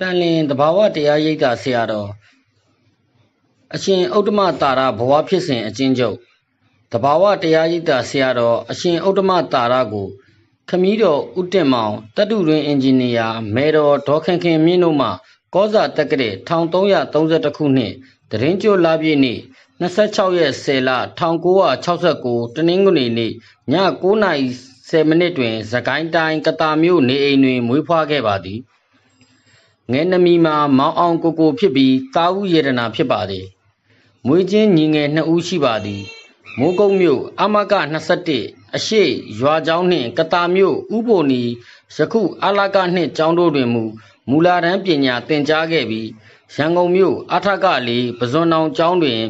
တန်လင်တဘာဝတရားရိပ်သာဆရာတော်အရှင်ဥတ္တမတာရဘဝဖြစ်စဉ်အချင်းချုပ်တဘာဝတရားရိပ်သာဆရာတော်အရှင်ဥတ္တမတာရကိုခမည်းတော်ဥတင့်မောင်တတုတွင်အင်ဂျင်နီယာမေတော်ဒေါ်ခင်ခင်မြင့်တို့မှကောဇာတက္ကရာ1332ခုနှစ်တရင်ကျွလာပြည့်နေ့26ရက်10လ1969တနင်္ဂနွေနေ့ည9:10မိနစ်တွင်သကိုင်းတိုင်းကတာမြို့နေအိမ်တွင်မွေးဖွားခဲ့ပါသည် ငယ်နမီမှာမောင်အောင်ကိုကိုဖြစ်ပြီးတာဦးယေဒနာဖြစ်ပါသည်မွေးချင်းညီငယ်နှစ်ဦးရှိပါသည်မိုးကုတ်မြို့အမက21အရှိရွာကျောင်းနှင့်ကတာမြို့ဥပိုနီယခုအလကနှင့်ကျောင်းတို့တွင်မူမူလာတန်းပညာသင်ကြားခဲ့ပြီးရန်ကုန်မြို့အထကလေးပဇွန်တောင်ကျောင်းတွင်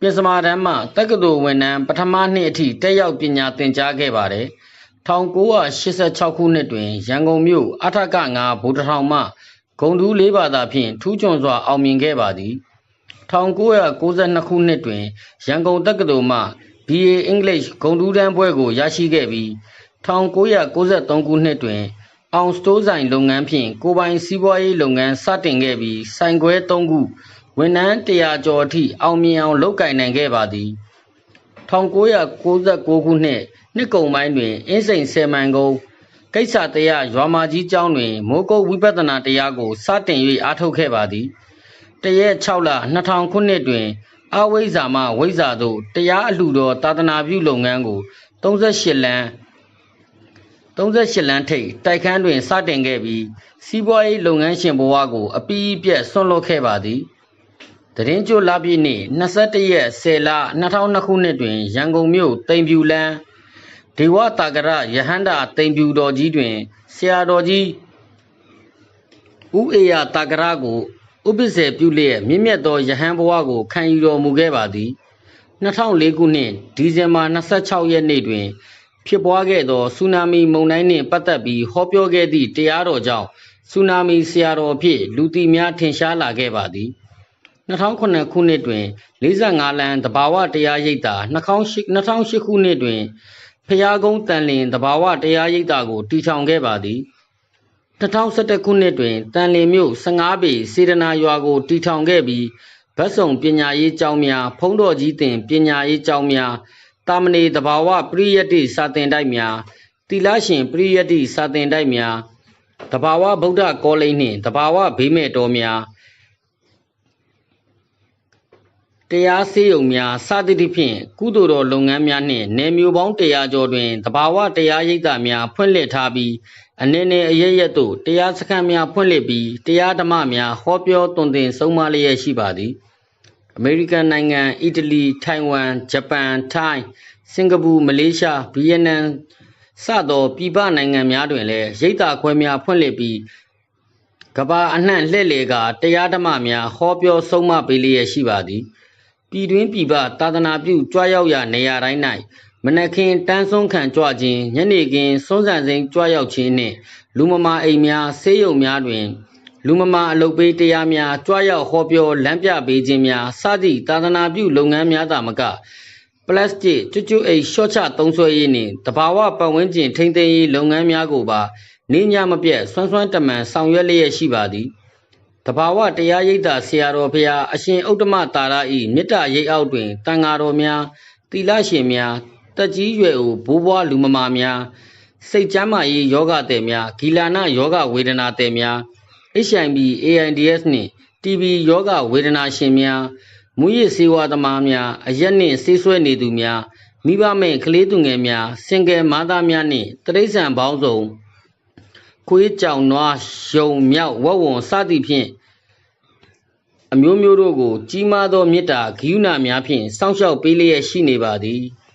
ပြင်စမာတန်းမှတက္ကသိုလ်ဝန်ထမ်းပထမနှစ်အထိတက်ရောက်ပညာသင်ကြားခဲ့ပါတယ်1986ခုနှစ်တွင်ရန်ကုန်မြို့အထက9ဗိုလ်တထောင်မှ ဂုံတူးလေးဘာသာဖြင့်ထူးချွန်စွာအောင်မြင်ခဲ့ပါသည်1992ခုနှစ်တွင်ရန်ကုန်တက္ကသိုလ်မှ BA English ဂုံတူးတန်းပွဲကိုရရှိခဲ့ပြီး1993ခုနှစ်တွင် အောင်စတိုးဆိုင်လုပ်ငန်းဖြင့်ကိုပိုင်စီးပွားရေးလုပ်ငန်းစတင်ခဲ့ပြီးဆိုင်ခွဲ3ခုဝန်ထမ်း100ကျော်အထိအောင်မြင်အောင်လုပ်ကိုင်နိုင်ခဲ့ပါသည်1996ခုနှစ်နှစ်ကုန်ပိုင်းတွင် အင်းစိန်ဆယ်မိုင်ကုန်း ကိစ္စတရားရွာမကြီးကျောင်းတွင်မိုးကုတ်ဝိပဿနာတရားကိုစတင်၍အားထုတ်ခဲ့ပါသည်တရက်6လ2000ခုနှစ်တွင် အဝိဇ္ဇာမှဝိဇ္ဇာသို့တရားအလှူတော်သာသနာပြုလုပ်ငန်းကို38လမ်း38လမ်းထိပ်တိုက်ခန်းတွင်စတင်ခဲ့ပြီးစီးပွားရေးလုပ်ငန်းရှင်ဘဝကို အပီးပြက်ဆွန့်လွတ်ခဲ့ပါသည်တရင်ကျွလာပြည့်နေ့21ရက်10လ2002ခုနှစ်တွင်ရန်ကုန်မြို့တိမ်ပြူလန်း ဒေဝတာကရယဟန္တာတိမ်ပြူတော်ကြီးတွင်ဆရာတော်ကြီးဥအေယတာကရကိုဥပ္ပစေပြုလျက်မြင့်မြတ်သောယဟန်ဘဝကိုခံယူတော်မူခဲ့ပါသည်2004ခုနှစ်ဒီဇင်ဘာ26ရက်နေ့တွင် ဖြစ်ပွားခဲ့သောဆူနာမီမုန်တိုင်းနှင့်ပတ်သက်ပြီးဟောပြောခဲ့သည့်တရားတော်ကြောင့်ဆူနာမီဆရာတော်ဖြင့်လူသိများထင်ရှားလာခဲ့ပါသည်2009ခုနှစ်တွင်45လမ်းတဘာဝတရားရိပ်သာ2008ခုနှစ်တွင် ဖျားကုန်းတန်လင်တဘာဝတရားရိပ်သာကိုတီထောင်ခဲ့ပါသည်2011ခုနှစ်တွင်တန်လင်မြို့15ပေစေတနာရွာကိုတီထောင်ခဲ့ပြီးဗတ်စုံပညာရေးကျောင်းများဖုံးတော်ကြီးတင်ပညာရေးကျောင်းများတာမဏေတဘာဝပရိယတ္တိစာတင်တိုက်များတိလရှင်ပရိယတ္တိစာတင်တိုက်များတဘာဝဗုဒ္ဓကောလိပ်နှင့်တဘာဝဘေးမဲ့တော်များ တရားစေယုံများစသည့်ဖြင့်ကုသိုလ်တော်လုပ်ငန်းများနှင့်နေမျိုးပေါင်း100ကျော်တွင်တဘာဝတရားရိပ်သာများဖွင့်လှစ်ထားပြီးအနေနဲ့အရရက်သို့တရားစခန်းများဖွင့်လှစ်ပြီးတရားဓမ္မများဟောပြောသွန်သင်ဆုံးမလျက်ရှိပါသည်အမေရိကန်နိုင်ငံအီတလီထိုင်ဝမ်ဂျပန်ထိုင်းစင်ကာပူမလေးရှားဗီယက်နမ်စသောပြည်ပနိုင်ငံများတွင်လည်းရိပ်သာခွဲများဖွင့်လှစ်ပြီးကဘာအနှံ့လှည့်လေကတရားဓမ္မများဟောပြောဆုံးမပေးလျက်ရှိပါသည် ပြည်တွင်းပြည်ပသာသနာပြုကြွားရောက်ရာနေရာတိုင်း၌မနက်ခင်းတန်းဆွမ်းခံကြွခြင်းညနေခင်းစွန်းဆန်စိမ်းကြွားရောက်ခြင်းနှင့်လူမမာအိမ်များဆေးရုံများတွင် လူမမာအလုပ်ပေးတရားများကြွားရောက်ဟောပြောလမ်းပြပေးခြင်းများစသည့်သာသနာပြုလုပ်ငန်းများသာမကပလတ်စတစ်ကျွတ်ကျွတ်အိတ်ရှော့ချသုံးစွဲရေးနှင့်တဘာဝပတ်ဝန်းကျင်ထိန်းသိမ်းရေးလုပ်ငန်းများကိုပါနေညမပြတ်ဆွမ်းဆွမ်းတမန်ဆောင်ရွက်လျက်ရှိပါသည် တဘာဝတရားရိပ်သာဆရာတော်ဖရာအရှင်ဥတ္တမတာရဤမေတ္တာရိပ်အောက်တွင်တန်ဃာတော်များသီလရှင်များတက်ကြီးရွယ်အိုဘိုးဘွားလူမမာများစိတ်ကျမ်းမာရေးယောဂတဲ့များဂီလာနယောဂဝေဒနာတဲ့များ HIV AIDS နှင့် TB ယောဂဝေဒနာရှင်များမူရစ်စေဝါသမားများအရက်နှင့်ဆေးဆွဲနေသူများမိဘမဲ့ကလေးသူငယ်များ စင်ကယ်မာသားများနှင့်တရိษံပေါင်းစုံ ခွေးကြောင်နွားယုံမြောက်ဝက်ဝွန်စသည်ဖြင့်အမျိုးမျိုးတို့ကို ကြီးမားသောမေတ္တာဂိယူဏများဖြင့်စောင့်ရှောက်ပေးလျက်ရှိနေပါသည်။